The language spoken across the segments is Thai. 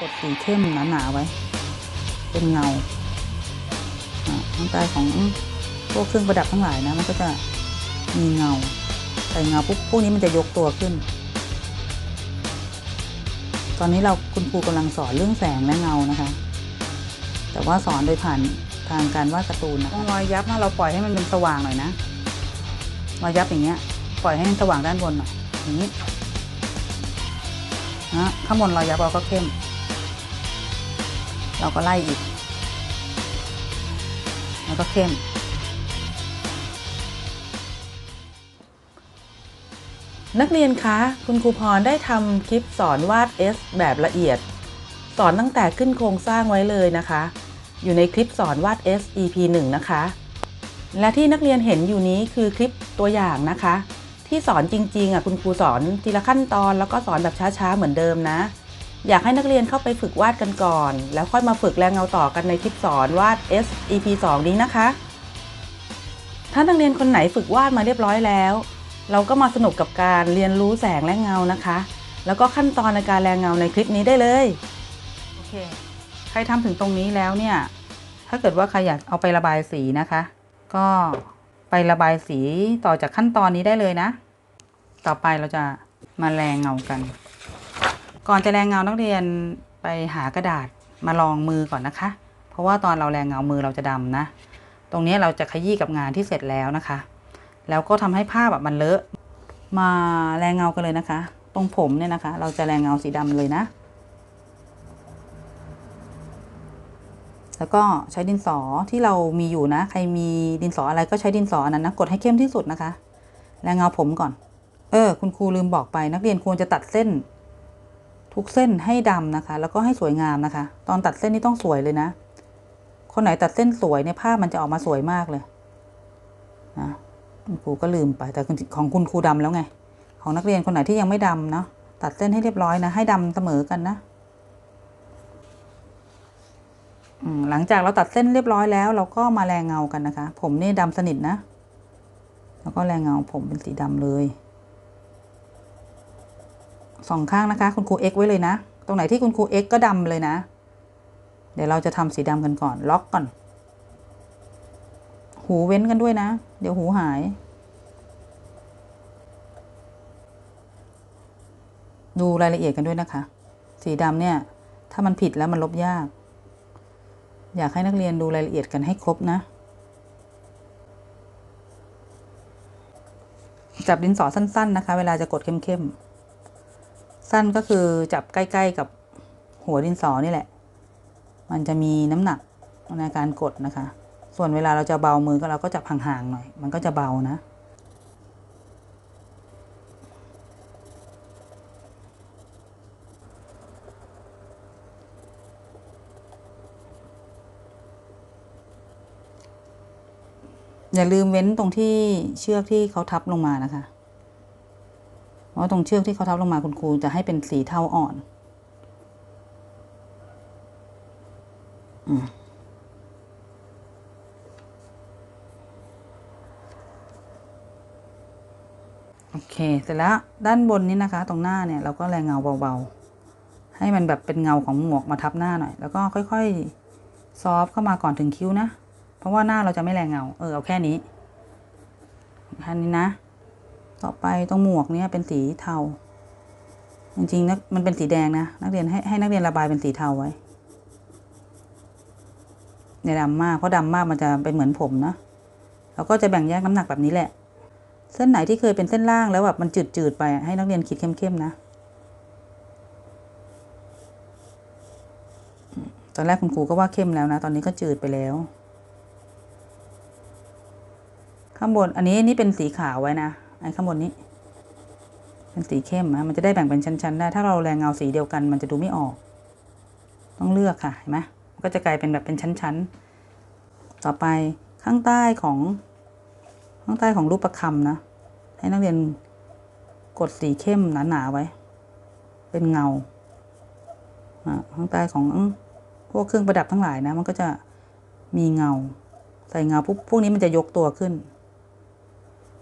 กดสีเข้มหนาๆไว้ เป็นเงาข้างใต้ของพวกเครื่องประดับทั้งหลายนะ มันก็จะมีเงา ใส่เงาปุ๊บพวกนี้มันจะยกตัวขึ้น ตอนนี้เราคุณครูกำลังสอนเรื่องแสงและเงานะคะ แต่ว่าสอนโดยผ่านทางการวาดการ์ตูนนะต้องรอยยับนะเราปล่อยให้มันเป็นสว่างหน่อยนะรอยยับอย่างเงี้ย ปล่อยให้มันสว่างด้านบนหน่อยอย่างนี้นะข้างบนรอยยับเราก็เข้ม เราก็ไล่อีก แล้วก็เข้ม นักเรียนคะ คุณครูพรได้ทำคลิปสอนวาด S แบบละเอียด สอนตั้งแต่ขึ้นโครงสร้างไว้เลยนะคะ อยู่ในคลิปสอนวาด S EP 1 นะคะ และที่นักเรียนเห็นอยู่นี้คือคลิปตัวอย่างนะคะ ที่สอนจริงๆอะคุณครูสอนทีละขั้นตอนแล้วก็สอนแบบช้าๆเหมือนเดิมนะ อยากให้นักเรียนเข้าไปฝึกวาดกันก่อน แล้วค่อยมาฝึกแรงเงาต่อกันในคลิปสอนวาด S EP 2 นี้นะคะ ถ้านักเรียนคนไหนฝึกวาดมาเรียบร้อยแล้ว เราก็มาสนุกกับการเรียนรู้แสงและเงานะคะ แล้วก็ขั้นตอนในการแรงเงาในคลิปนี้ได้เลยโอเคใครทำถึงตรงนี้แล้วเนี่ย ถ้าเกิดว่าใครอยากเอาไประบายสีนะคะ ก็ไประบายสีต่อจากขั้นตอนนี้ได้เลยนะ ต่อไปเราจะมาแรงเงากัน ก่อนจะแรงเงานักเรียนไปหากระดาษมาลองมือก่อนนะคะ เพราะว่าตอนเราแรงเงามือเราจะดำนะ ตรงนี้เราจะขยี้กับงานที่เสร็จแล้วนะคะ แล้วก็ทำให้ภาพแบบมันเลอะ มาแรงเงากันเลยนะคะ ตรงผมเนี่ยนะคะ เราจะแรงเงาสีดำเลยนะ แล้วก็ใช้ดินสอที่เรามีอยู่นะ ใครมีดินสออะไรก็ใช้ดินสออันนั้นนะ กดให้เข้มที่สุดนะคะ แรงเงาผมก่อน เออ คุณครูลืมบอกไป นักเรียนควรจะตัดเส้น ทุกเส้นให้ดำนะคะ แล้วก็ให้สวยงามนะคะ ตอนตัดเส้นนี่ต้องสวยเลยนะ คนไหนตัดเส้นสวยเนี่ยภาพมันจะออกมาสวยมากเลยนะคุณครูก็ลืมไปแต่ของคุณครูดำแล้วไง ของนักเรียนคนไหนที่ยังไม่ดำเนาะตัดเส้นให้เรียบร้อยนะ ให้ดำเสมอกันนะหลังจากเราตัดเส้นเรียบร้อยแล้ว เราก็มาแรงเงากันนะคะ ผมนี่ดำสนิทนะ แล้วก็แรงเงาผมเป็นสีดำเลย สองข้างนะคะ คุณครู X ไว้เลยนะ ตรงไหนที่คุณครู X ก็ดำเลยนะ เดี๋ยวเราจะทำสีดำกันก่อน ล็อกก่อน หูเว้นกันด้วยนะ เดี๋ยวหูหาย ดูรายละเอียดกันด้วยนะคะ สีดำเนี่ย ถ้ามันผิดแล้วมันลบยาก อยากให้นักเรียนดูรายละเอียดกันให้ครบนะจับดินสอสั้น ๆ นะคะ เวลาจะกดเข้ม ๆ สั้นก็คือจับใกล้ ๆ กับหัวดินสอนี่แหละ มันจะมีน้ำหนักในการกดนะคะ ส่วนเวลาเราจะเบามือก็เราก็จับห่างๆหน่อย มันก็จะเบานะอย่าลืมเว้นตรงที่เชือกที่เขาทับลงมานะคะ ราะตรงเชือกที่เขาทับลงมาคุณครูจะให้เป็นสีเทาอ่อนอโอเค เสร็จแล้วด้านบนนี้นะคะ ตรงหน้าเนี่ยเราก็แรงเงาเบาๆ ให้มันแบบเป็นเงาของหมวกมาทับหน้าหน่อย แล้วก็ค่อยๆ ซอฟเข้ามาก่อนถึงคิ้วนะ เพราะว่าหน้าเราจะไม่แรงเงา เออเอาแค่นี้แค่นี้นะ ต่อไปตรงหมวกเนี้ยเป็นสีเทา จริงๆนะมันเป็นสีแดงนะนักเรียนให้ให้นักเรียนระบายเป็นสีเทาไว้อย่าดำมากเพราะดำมากมันจะเป็นเหมือนผมนะเราก็จะแบ่งแยกน้ำหนักแบบนี้แหละ เส้นไหนที่เคยเป็นเส้นล่างแล้วแบบมันจืดๆไปให้นักเรียนขีดเข้มๆนะ ตอนแรกคุณครูก็ว่าเข้มแล้วนะ ตอนนี้ก็จืดไปแล้ว ข้างบนอันนี้นี่เป็นสีขาวไว้นะ ไอ้ข้างบนนี้ เป็นสีเข้มนะมันจะได้แบ่งเป็นชั้นๆได้ ถ้าเราแรงเงาสีเดียวกัน มันจะดูไม่ออก ต้องเลือกค่ะเห็นไหมมันก็จะกลายเป็นแบบเป็นชั้นๆ ต่อไปข้างใต้ของข้างใต้ของรูปประคำนะ ให้นักเรียนกดสีเข้มหนาๆไว้ เป็นเงาอ่าข้างใต้ของพวกเครื่องประดับทั้งหลายนะ มันก็จะมีเงา ใส่เงาปุ๊บพวกนี้มันจะยกตัวขึ้น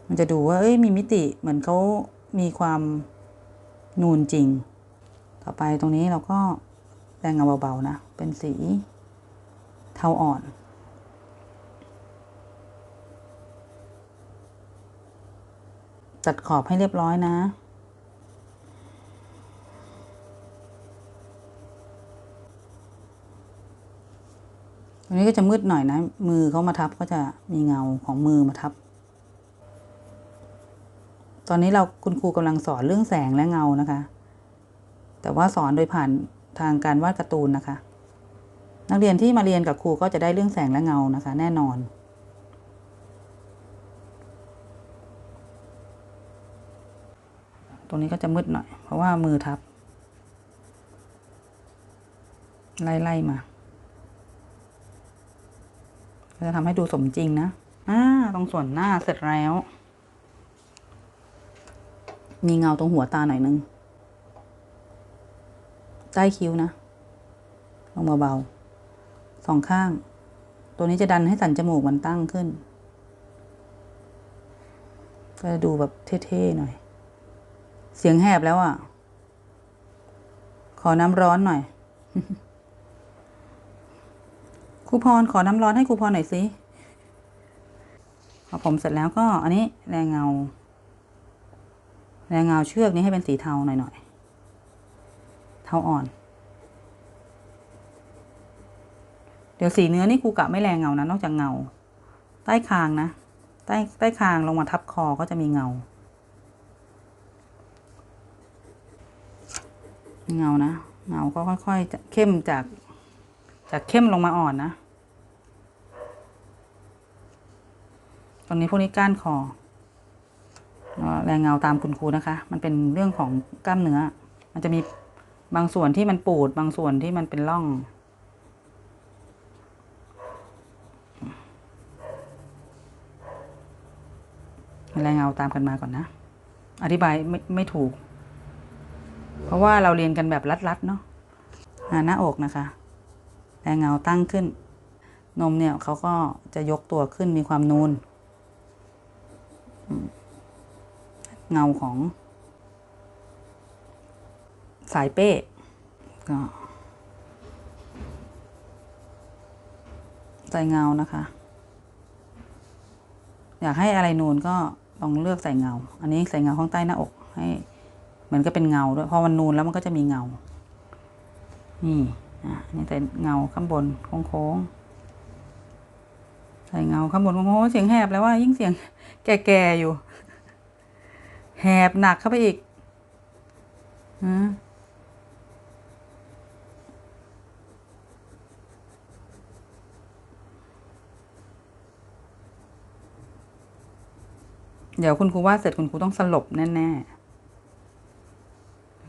มันจะดูว่า เอ้ย มีมิติเหมือนเขามีความนูนจริง ต่อไปตรงนี้เราก็แต่งเงาเบาๆนะ เป็นสีเทาอ่อน ตัดขอบให้เรียบร้อยนะตรงนี้ก็จะมืดหน่อยนะ มือเขามาทับก็จะมีเงาของมือมาทับ ตอนนี้เราคุณครูกำลังสอนเรื่องแสงและเงานะคะ แต่ว่าสอนโดยผ่านทางการวาดการ์ตูนนะคะ นักเรียนที่มาเรียนกับครูก็จะได้เรื่องแสงและเงานะคะ แน่นอนตรงนี้ก็จะมืดหน่อย เพราะว่ามือทับ ไล่ๆมาจะทำให้ดูสมจริงนะ อ่า ตรงส่วนหน้าเสร็จแล้ว มีเงาตรงหัวตาหน่อยนึง ใต้คิ้วนะ ลงเบาๆสองข้าง ตัวนี้จะดันให้สันจมูกมันตั้งขึ้น ก็จะดูแบบเท่ๆหน่อย เสียงแหบแล้วอะ ขอน้ำร้อนหน่อยครูพรขอน้ำร้อนให้ครูพรหน่อยสิพอผมเสร็จแล้วก็อันนี้แรงเงา แรงเงาเชือกนี้ให้เป็นสีเทาหน่อยๆ เทาอ่อน เดี๋ยวสีเนื้อนี่ครูกะไม่แรงเงานะ นอกจากเงา ใต้คางนะ ใต้ใต้คางลงมาทับคอก็จะมีเงา เงานะ เงาก็ค่อยๆเข้มจากจากเข้มลงมาอ่อนนะตอนนี้พวกนี้ก้านคอ แรงเงาตามคุณครูนะคะ มันเป็นเรื่องของกล้ามเนื้อ มันจะมีบางส่วนที่มันปูด บางส่วนที่มันเป็นร่องแรงเงาตามกันมาก่อนนะ อธิบายไม่ไม่ถูก เพราะว่าเราเรียนกันแบบรัดๆเนาะหน้าอกนะคะ แรงเงาตั้งขึ้น นมเนี่ยเขาก็จะยกตัวขึ้นมีความนูนอืม เงาของ สายเป้ก็ใส่เงานะคะ อยากให้อะไรนูนก็ลองเลือกใส่เงา อันนี้ใส่เงาข้างใต้หน้าอกให้เหมือนก็เป็นเงาด้วยพอมันนูนแล้วมันก็จะมีเงา นี่อะนี่ใส่เงาข้างบนโค้งใส่เงาข้างบนโค้งเสียงแหบแล้วว่ายิ่งเสียงแก่ๆอยู่ แหบหนักเข้าไปอีกเดี๋ยวคุณครูวาดเสร็จคุณครูต้องสลบแน่ๆนะ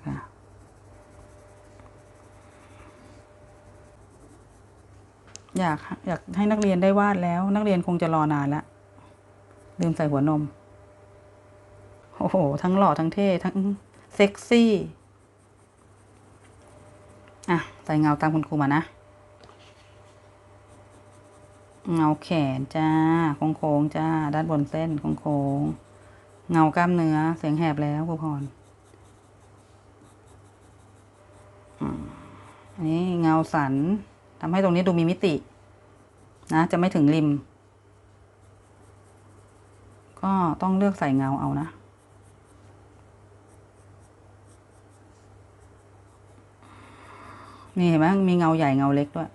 คะอยากอยากให้นักเรียนได้วาดแล้ว นักเรียนคงจะรอนานละลืมใส่หัวนม โอ้โห ทั้งหล่อทั้งเท่ ทั้งเซ็กซี่ อะ ใส่เงาตามคุณครูมานะ เงาแขนจ้า โค้งๆจ้า ด้านบนเส้น โค้งๆ เงากล้ามเนื้อ เสียงแหบแล้วครูพรอันนี้เงาสันทำให้ตรงนี้ดูมีมิติ นะ จะไม่ถึงริม ก็ต้องเลือกใส่เงาเอานะ นี่เห็นไหมมีเงาใหญ่เงาเล็กด้วย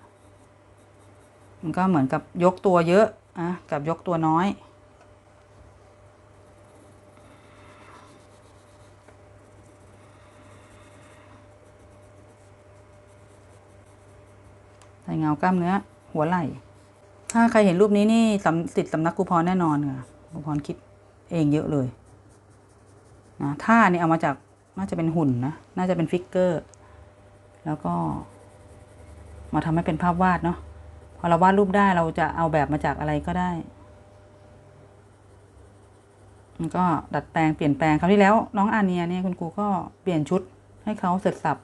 มันก็เหมือนกับยกตัวเยอะอะกับยกตัวน้อย ใส่เงากล้ามเนื้อ หัวไหล่ ถ้าใครเห็นรูปนี้นี่สำสิทธิ์สำนักครูพรแน่นอนค่ะครูพรคิดเองเยอะเลยนะท่านี่เอามาจากน่าจะเป็นหุ่นนะ น่าจะเป็นฟิกเกอร์ แล้วก็ มาทำให้เป็นภาพวาดเนาะพอเราวาดรูปได้เราจะเอาแบบมาจากอะไรก็ได้มันก็ดัดแปลงเปลี่ยนแปลงคราวที่แล้วน้องอาเนียเนี่ยคุณครูก็เปลี่ยนชุดให้เขาเสร็จสับ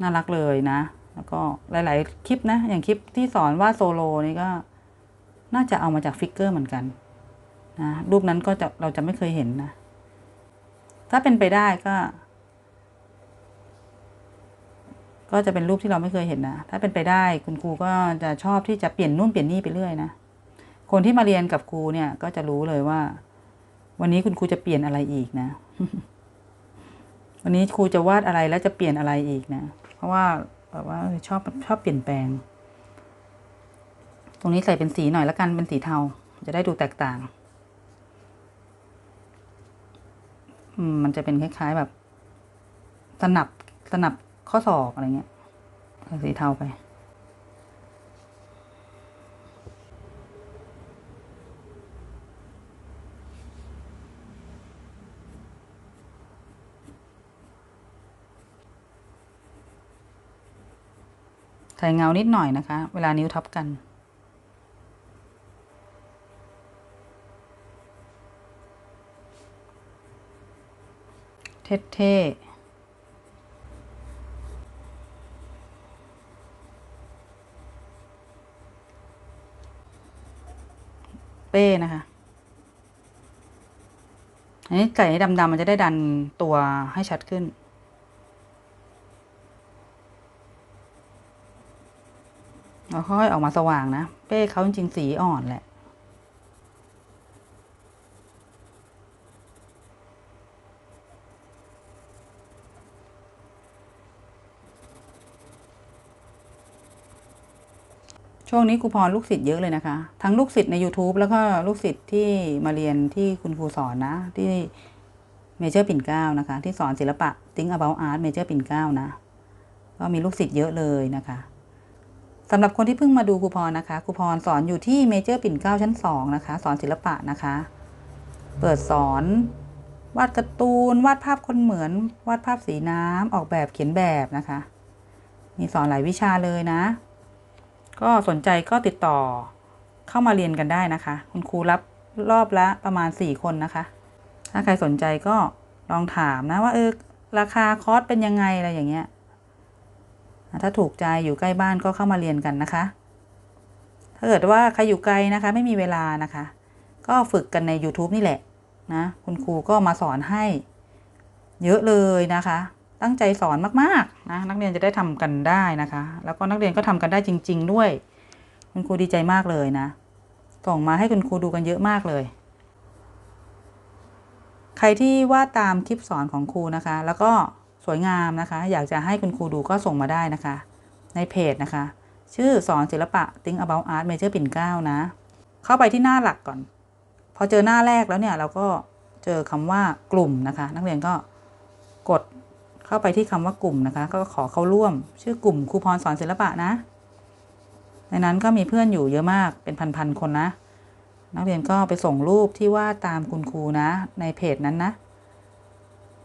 น่ารักเลยนะ แล้วก็หลาย ๆ คลิปนะ อย่างคลิปที่สอนวาดโซโลนี่ก็ น่าจะเอามาจากฟิกเกอร์เหมือนกันนะรูปนั้นก็จะเราจะไม่เคยเห็นนะ ถ้าเป็นไปได้ก็ ก็จะเป็นรูปที่เราไม่เคยเห็นนะ ถ้าเป็นไปได้คุณครูก็จะชอบที่จะเปลี่ยนนู่นเปลี่ยนนี่ไปเรื่อยนะ คนที่มาเรียนกับครูเนี่ยก็จะรู้เลยว่า วันนี้คุณครูจะเปลี่ยนอะไรอีกนะ วันนี้ครูจะวาดอะไรแล้วจะเปลี่ยนอะไรอีกนะ เพราะว่าแบบว่าชอบชอบเปลี่ยนแปลง ตรงนี้ใส่เป็นสีหน่อยล้วกันเป็นสีเทา จะได้ดูแตกต่าง มันจะเป็นคล้ายๆแบบสนับสนับ ข้อศอกอะไรเงี้ยสีเทาไป ใส่เงานิดหน่อยนะคะ เวลานิ้วทับกันเท่ๆ เป้นะคะอันนี้ไก่ดำๆมันจะได้ดันตัวให้ชัดขึ้น เราค่อยออกมาสว่างนะ เป้เขาจริงๆสีอ่อนแหละ ช่วงนี้ครูพรลูกศิษย์เยอะเลยนะคะ ทั้งลูกศิษย์ใน YouTube แล้วก็ลูกศิษย์ที่มาเรียนที่คุณครูสอนนะ ที่เมเจอร์ปิ่นเก้านะคะ ที่สอนศิลปะ Think About Art เมเจอร์ปิ่นเก้านะ ก็มีลูกศิษย์เยอะเลยนะคะสำหรับคนที่เพิ่งมาดูครูพรนะคะครูพรสอนอยู่ที่เมเจอร์ปิ่นเก้าชั้นสองนะคะ สอนศิลปะนะคะ เปิดสอนวาดการ์ตูน วาดภาพคนเหมือน วาดภาพสีน้ำออกแบบเขียนแบบนะคะ มีสอนหลายวิชาเลยนะ ก็สนใจก็ติดต่อเข้ามาเรียนกันได้นะคะ คุณครูรับรอบละประมาณ 4 คนนะคะ ถ้าใครสนใจก็ลองถามนะว่าเออราคาคอร์สเป็นยังไงอะไรอย่างเงี้ย ถ้าถูกใจอยู่ใกล้บ้านก็เข้ามาเรียนกันนะคะ ถ้าเกิดว่าใครอยู่ไกลนะคะ ไม่มีเวลานะคะ ก็ฝึกกันใน YouTube นี่แหละนะ คุณครูก็มาสอนให้เยอะเลยนะคะ ตั้งใจสอนมากๆนะนักเรียนจะได้ทำกันได้นะคะ แล้วก็นักเรียนก็ทำกันได้จริง ๆ ด้วย คุณครูดีใจมากเลยนะส่งมาให้คุณครูดูกันเยอะมากเลย ใครที่วาดตามคลิปสอนของครูนะคะ แล้วก็สวยงามนะคะ อยากจะให้คุณครูดูก็ส่งมาได้นะคะ ในเพจนะคะ ชื่อสอนศิลปะ Think About Art Major ปิ่นเกล้านะ เข้าไปที่หน้าหลักก่อน พอเจอหน้าแรกแล้วเนี่ยเราก็เจอคำว่ากลุ่มนะคะ นักเรียนก็กด เข้าไปที่คำว่ากลุ่มนะคะ ก็ขอเข้าร่วม ชื่อกลุ่มครูพรสอนศิลปะนะ ในนั้นก็มีเพื่อนอยู่เยอะมากเป็นพันๆคนนะ นักเรียนก็ไปส่งรูปที่วาดตามคุณครูนะ ในเพจนั้นนะ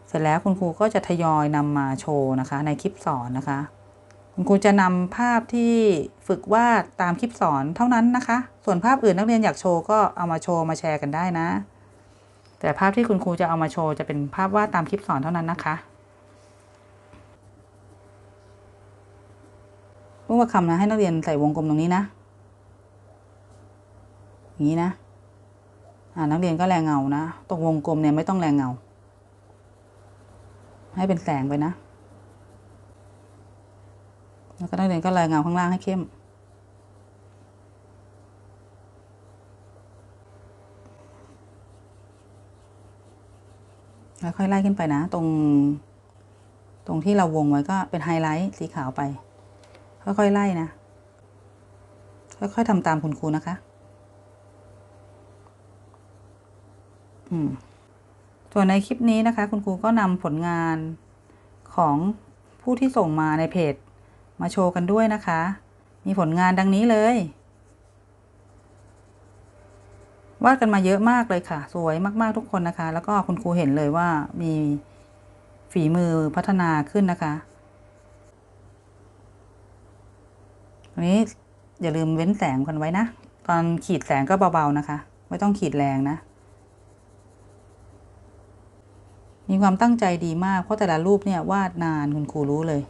เสร็จแล้วคุณครูก็จะทยอยนำมาโชว์นะคะ ในคลิปสอนนะคะ คุณครูจะนำภาพที่ฝึกวาดตามคลิปสอนเท่านั้นนะคะ ส่วนภาพอื่นนักเรียนอยากโชว์ก็เอามาโชว์มาแชร์กันได้นะแต่ภาพที่คุณครูจะเอามาโชว์จะเป็นภาพวาดตามคลิปสอนเท่านั้นนะคะ รูปคำนะให้นักเรียนใส่วงกลมตรงนี้นะอย่างนี้นะอ่านักเรียนก็แรงเงานะตรงวงกลมเนี่ยไม่ต้องแรงเงา ให้เป็นแสงไปนะ แล้วก็นักเรียนก็แรงเงาข้างล่างให้เข้มแล้วค่อยไล่ขึ้นไปนะ ตรง ตรงที่เราวงไว้ก็เป็นไฮไลท์สีขาวไป ค่อยๆไล่นะ ค่อยๆทำตามคุณครูนะคะ อืมส่วนในคลิปนี้นะคะ คุณครูก็นำผลงานของผู้ที่ส่งมาในเพจ มาโชว์กันด้วยนะคะ มีผลงานดังนี้เลยวาดกันมาเยอะมากเลยค่ะ สวยมากๆทุกคนนะคะ แล้วก็คุณครูเห็นเลยว่ามีฝีมือพัฒนาขึ้นนะคะ อันนี้อย่าลืมเว้นแสงกันไว้นะ ตอนขีดแสงก็เบาๆนะคะ ไม่ต้องขีดแรงนะ มีความตั้งใจดีมาก เพราะแต่ละรูปเนี่ยวาดนานคุณครูรู้เลย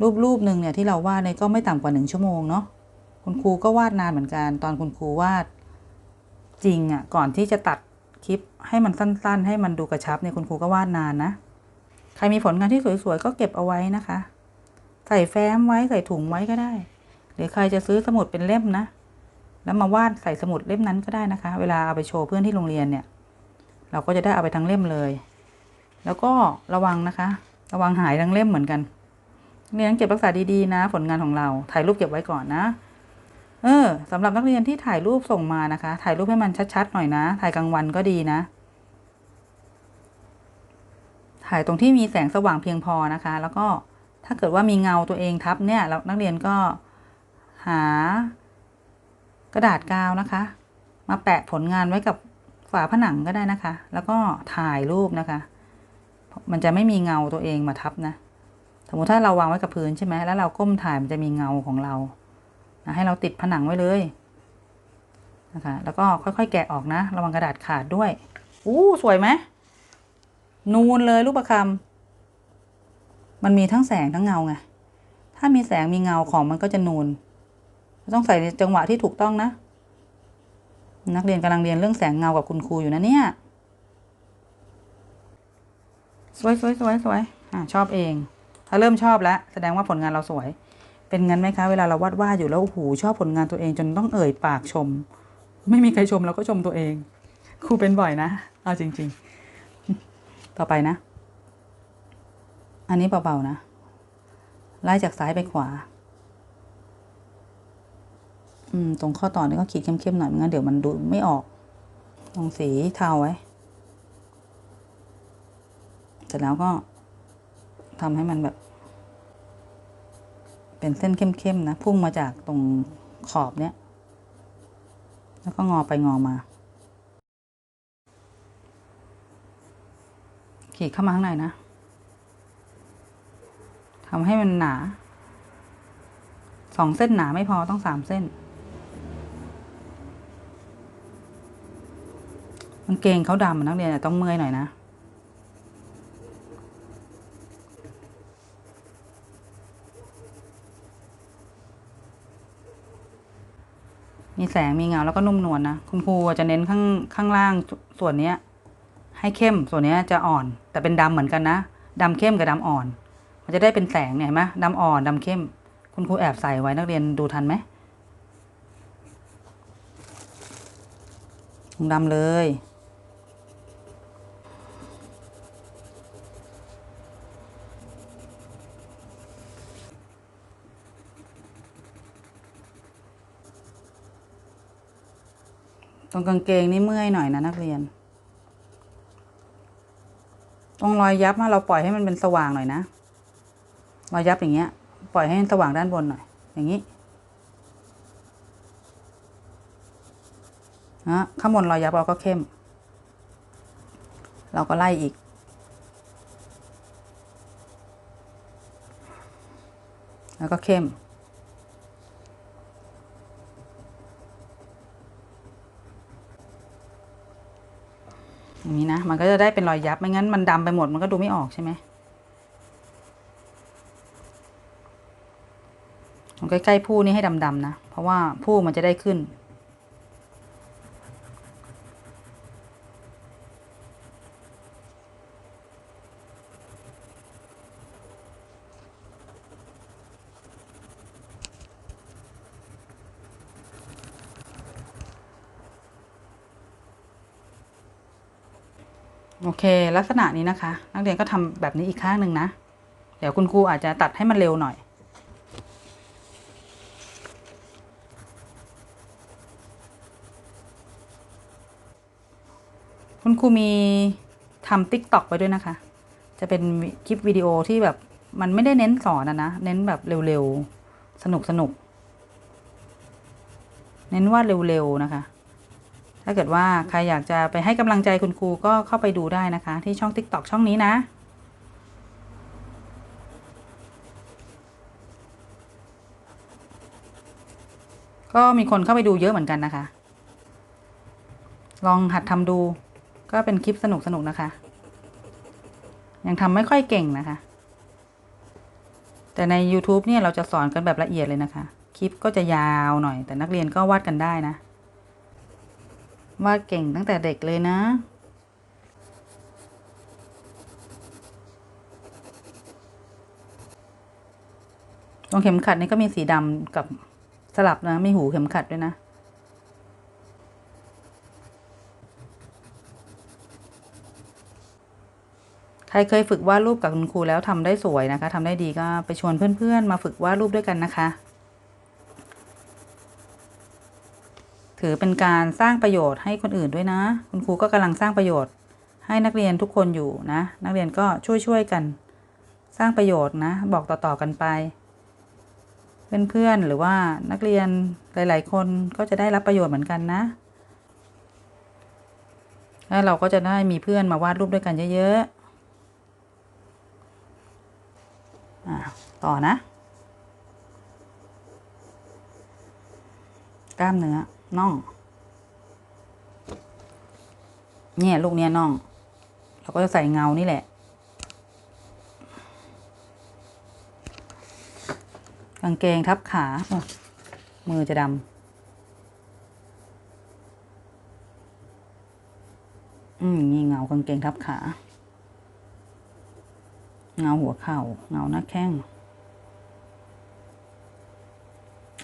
รูปรูปหนึ่งเนี่ยที่เราวาดเนี่ยก็ไม่ต่ำกว่าหนึ่งชั่วโมงเนาะ คุณครูก็วาดนานเหมือนกัน ตอนคุณครูวาดจริงอะ่ะ ก่อนที่จะตัดคลิปให้มันสั้น ๆ ให้มันดูกระชับเนี่ยคุณครูก็วาดนานนะ ใครมีผลงานที่สวยๆก็เก็บเอาไว้นะคะ ใส่แฟ้มไว้ใส่ถุงไว้ก็ได้ หรือใครจะซื้อสมุดเป็นเล่มนะ แล้วมาวาดใส่สมุดเล่มนั้นก็ได้นะคะ เวลาเอาไปโชว์เพื่อนที่โรงเรียนเนี่ย เราก็จะได้เอาไปทั้งเล่มเลย แล้วก็ระวังนะคะ ระวังหายทั้งเล่มเหมือนกันเรียนเก็บรักษาดีๆนะ ผลงานของเรา ถ่ายรูปเก็บไว้ก่อนนะ เออสำหรับนักเรียนที่ถ่ายรูปส่งมานะคะ ถ่ายรูปให้มันชัดๆหน่อยนะ ถ่ายกลางวันก็ดีนะถ่ายตรงที่มีแสงสว่างเพียงพอนะคะ แล้วก็ ถ้าเกิดว่ามีเงาตัวเองทับเนี่ยแล้วนักเรียนก็หากระดาษกาวนะคะ มาแปะผลงานไว้กับฝาผนังก็ได้นะคะ แล้วก็ถ่ายรูปนะคะ มันจะไม่มีเงาตัวเองมาทับนะสมมติถ้าเราวางไว้กับพื้นใช่ไหมแล้วเราก้มถ่ายมันจะมีเงาของเรานะให้เราติดผนังไว้เลยนะคะแล้วก็ค่อยๆ แกะออกนะ ระวังกระดาษขาดด้วยอู้สวยไหมนูนเลยรูปประคำ มันมีทั้งแสงทั้งเงาไง ถ้ามีแสงมีเงาของมันก็จะนูน ต้องใส่ในจังหวะที่ถูกต้องนะ นักเรียนกำลังเรียนเรื่องแสงเงากับคุณครูอยู่นะเนี่ย สวยสวยสวยสวยอ่าชอบเอง ถ้าเริ่มชอบแล้ว แสดงว่าผลงานเราสวย เป็นงั้นไหมคะ เวลาเราวาดวาดอยู่แล้วโอ้โหชอบผลงานตัวเองจนต้องเอ่ยปากชม ไม่มีใครชมเราก็ชมตัวเอง ครูเป็นบ่อยนะ เอาจริง ๆ ต่อไปนะ อันนี้เบาๆนะ ไล่จากซ้ายไปขวา อืม ตรงข้อต่อนี่ก็ขีดเข้มๆหน่อยไม่งั้นเดี๋ยวมันดูไม่ออกตรงสีเทาไว้ เสร็จแล้วก็ทำให้มันแบบ เป็นเส้นเข้มๆนะ พุ่งมาจากตรงขอบเนี้ย แล้วก็งอไปงอมา ขีดเข้ามาข้างในนะ ทำให้มันหนาสองเส้นหนาไม่พอต้องสามเส้นมันเกงเขาดำนักเรียนต้องเมื่อยหน่อยนะมีแสงมีเงาแล้วก็นุ่มนวลนะคุณครูจะเน้นข้างข้างล่างส่วนนี้ให้เข้มส่วนนี้จะอ่อน แต่เป็นดำเหมือนกันนะดำเข้มกับดำอ่อน จะได้เป็นแสงเนี่ยเห็นไหมดำอ่อนดำเข้ม คุณครูแอบใส่ไว้นักเรียนดูทันไหมดำเลยตรงกางเกงนี่เมื่อยหน่อยนะนักเรียน ตรงรอยยับมาเราปล่อยให้มันเป็นสว่างหน่อยนะ รอยยับอย่างเงี้ย ปล่อยให้สว่างด้านบนหน่อย อย่างนี้นะข้างบนรอยยับเราก็เข้ม เราก็ไล่อีก แล้วก็เข้ม อย่างนี้นะ มันก็จะได้เป็นรอยยับ ไม่งั้นมันดำไปหมด มันก็ดูไม่ออกใช่ไหมตรง ใกล้ๆผู้นี่ให้ดำๆนะ เพราะว่าผู้มันจะได้ขึ้น โอเค ลักษณะนี้นะคะ นักเรียนก็ทำแบบนี้อีกข้างหนึ่งนะ เดี๋ยวคุณครูอาจจะตัดให้มันเร็วหน่อย ครูมีทำติ๊กต็อกไปด้วยนะคะ จะเป็นคลิปวิดีโอที่แบบมันไม่ได้เน้นสอนนะนะ เน้นแบบเร็วๆ สนุกสนุก เน้นว่าเร็วๆนะคะ ถ้าเกิดว่าใครอยากจะไปให้กำลังใจคุณครูก็เข้าไปดูได้นะคะ ที่ช่อง TikTok ช่องนี้นะก็มีคนเข้าไปดูเยอะเหมือนกันนะคะ ลองหัดทำดู ก็เป็นคลิปสนุกสนุกนะคะ ยังทำไม่ค่อยเก่งนะคะ แต่ใน YouTube เนี่ยเราจะสอนกันแบบละเอียดเลยนะคะ คลิปก็จะยาวหน่อย แต่นักเรียนก็วาดกันได้นะ วาดเก่งตั้งแต่เด็กเลยนะตรงเข็มขัดนี่ก็มีสีดำกับสลับนะ มีหูเข็มขัดด้วยนะ ใครเคยฝึกวาดรูปกับคุณครูแล้วทำได้สวยนะคะทำได้ดีก็ไปชวนเพื่อนๆ มาฝึกวาดรูปด้วยกันนะคะ ถือเป็นการสร้างประโยชน์ให้คนอื่นด้วยนะ คุณครูก็กำลังสร้างประโยชน์ ให้นักเรียนทุกคนอยู่นะ นักเรียนก็ช่วยๆกัน สร้างประโยชน์นะ บอกต่อๆกันไป เพื่อนๆหรือว่านักเรียนหลาย ๆ คนก็จะได้รับประโยชน์เหมือนกันนะแล้วเราก็จะได้มีเพื่อนมาวาดรูปด้วยกันเยอะ ๆอะ ต่อนะ กล้ามเนื้อน่อง เนี่ยลูกเนี้ยน่อง เราก็จะใส่เงานี่แหละ กางเกงทับขา มือจะดำ อืม นี่เงากางเกงทับขา เงาหัวเข่า เงาหน้าแข้ง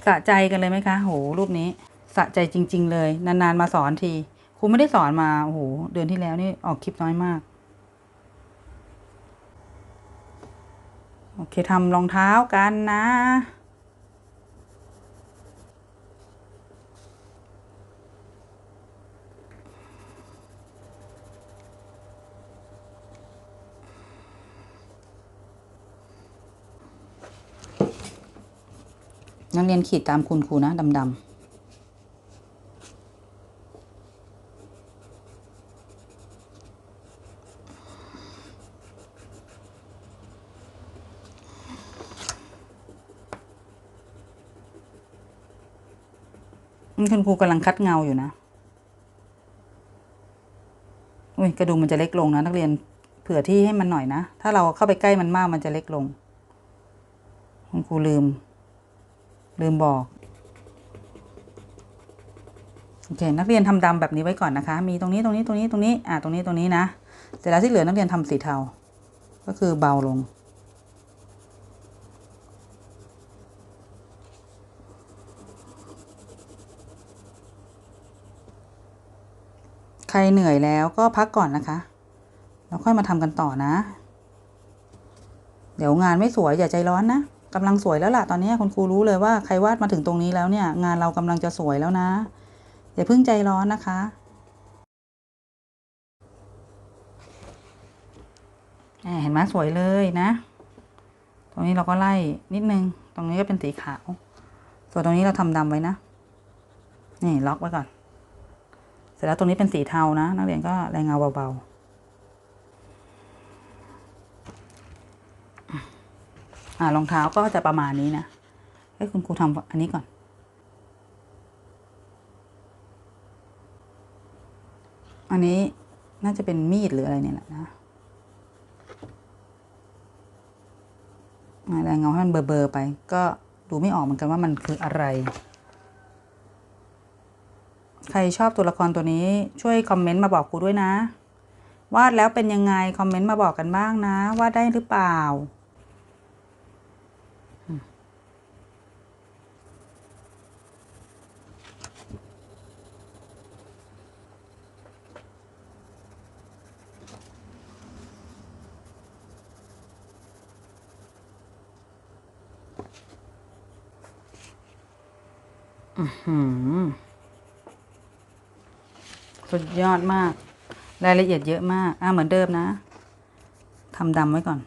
สะใจกันเลยไหมคะ โห รูปนี้สะใจจริง ๆ เลย นาน ๆ มาสอนทีครูไม่ได้สอนมาโอ้โหเดือนที่แล้วนี่ออกคลิปน้อยมาก โอเคทำรองเท้ากันนะ นักเรียนขีดตามคุณครูนะดำๆนี่คุณครูกำลังคัดเงาอยู่นะ อุ้ยกระดุมมันจะเล็กลงนะ นักเรียนเผื่อที่ให้มันหน่อยนะ ถ้าเราเข้าไปใกล้มันมากมันจะเล็กลง คุณครูลืม ลืมบอก โอเค นักเรียนทำดำแบบนี้ไว้ก่อนนะคะ มีตรงนี้ตรงนี้ตรงนี้ตรงนี้ อ่าตรงนี้ตรงนี้นะ เสร็จแล้วที่เหลือนักเรียนทำสีเทา ก็คือเบาลง ใครเหนื่อยแล้วก็พักก่อนนะคะ แล้วค่อยมาทำกันต่อนะ เดี๋ยวงานไม่สวยอย่าใจร้อนนะ กำลังสวยแล้วล่ะตอนนี้คุณครูรู้เลยว่าใครวาดมาถึงตรงนี้แล้วเนี่ย งานเรากำลังจะสวยแล้วนะอย่าเพิ่งใจร้อนนะคะ เห็นไหมสวยเลยนะ ตรงนี้เราก็ไล่นิดนึง ตรงนี้ก็เป็นสีขาว ส่วนตรงนี้เราทำดำไว้นะ นี่ล็อกไว้ก่อน เสร็จแล้วตรงนี้เป็นสีเทานะ นักเรียนก็แรงเงาเบาๆ อ่ารองเท้าก็จะประมาณนี้นะให้คุณครูทำอันนี้ก่อน อันนี้น่าจะเป็นมีดหรืออะไรเนี่ยแหละนะอ่าแรงเงาให้มันเบลอๆไป ก็ดูไม่ออกเหมือนกันว่ามันคืออะไร ใครชอบตัวละครตัวนี้ช่วยคอมเมนต์มาบอกครูด้วยนะ วาดแล้วเป็นยังไง คอมเมนต์มาบอกกันบ้างนะ วาดได้หรือเปล่า สุดยอดมาก รายละเอียดเยอะมาก อ่าเหมือนเดิมนะทำดำไว้ก่อน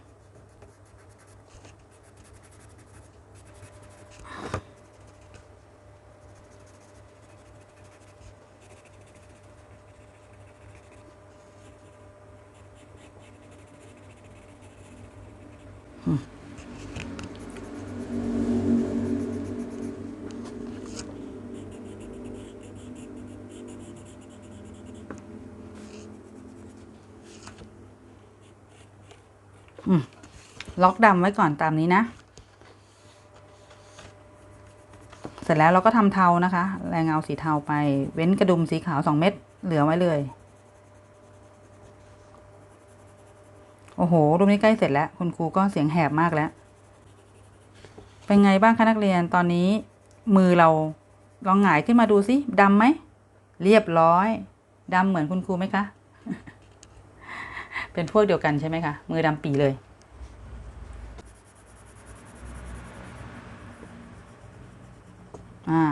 ล็อกดำไว้ก่อนตามนี้นะ เสร็จแล้วเราก็ทำเทานะคะ แรงเงาสีเทาไปเว้นกระดุมสีขาวสองเม็ดเหลือไว้เลย โอ้โห รูปนี้ใกล้เสร็จแล้ว คุณครูก็เสียงแหบมากแล้ว เป็นไงบ้างคะนักเรียนตอนนี้ มือเราลองหงายขึ้นมาดูสิดำไหม เรียบร้อยดำเหมือนคุณครูไหมคะ เป็นพวกเดียวกันใช่ไหมคะ มือดำปีเลย อ่า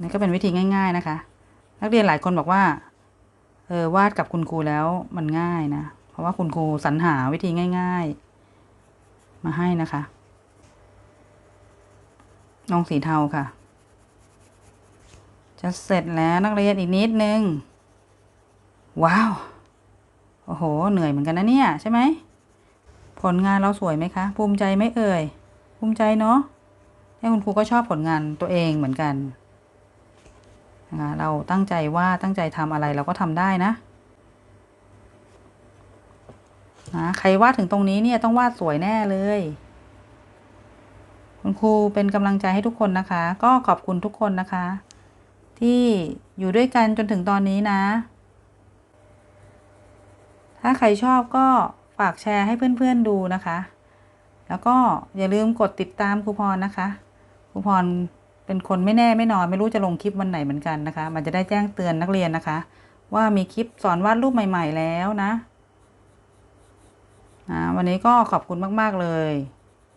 นี่ก็เป็นวิธีง่าย ๆนะคะ นักเรียนหลายคนบอกว่า เออวาดกับคุณครูแล้วมันง่ายนะ เพราะว่าคุณครูสรรหาวิธีง่าย ๆ มาให้นะคะลงสีเทาค่ะ จะเสร็จแล้วนักเรียนอีกนิดนึง ว้าว โอ้โห เหนื่อยเหมือนกันนะเนี่ยใช่ไหม ผลงานเราสวยไหมคะ ภูมิใจไหมเอ่ย ภูมิใจเนาะ ให้คุณครูก็ชอบผลงานตัวเองเหมือนกันนะคะเราตั้งใจว่าตั้งใจทำอะไรเราก็ทำได้นะนะใครวาดถึงตรงนี้เนี่ยต้องวาดสวยแน่เลย คุณครูเป็นกำลังใจให้ทุกคนนะคะ ก็ขอบคุณทุกคนนะคะ ที่อยู่ด้วยกันจนถึงตอนนี้นะ ถ้าใครชอบก็ฝากแชร์ให้เพื่อนๆดูนะคะ แล้วก็อย่าลืมกดติดตามครูพรนะคะ ครูพรเป็นคนไม่แน่ไม่นอนไม่รู้จะลงคลิปวันไหนเหมือนกันนะคะ มันจะได้แจ้งเตือนนักเรียนนะคะ ว่ามีคลิปสอนวาดรูปใหม่ ๆ แล้วนะนะวันนี้ก็ขอบคุณมาก ๆ เลย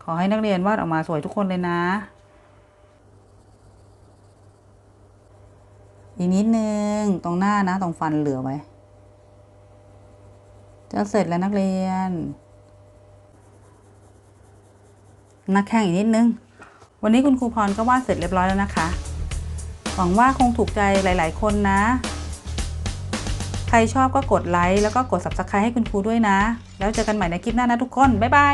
ขอให้นักเรียนวาดออกมาสวยทุกคนเลยนะ อีกนิดนึงตรงหน้านะ ตรงฟันเหลือไว้จะเสร็จแล้วนักเรียนนักแข่งอีกนิดนึง วันนี้คุณครูพรก็วาดเสร็จเรียบร้อยแล้วนะคะ หวังว่าคงถูกใจหลาย ๆ คนนะ ใครชอบก็กดไลค์แล้วก็กด subscribe ให้คุณครูด้วยนะ แล้วเจอกันใหม่ในคลิปหน้านะทุกคน บ๊ายบาย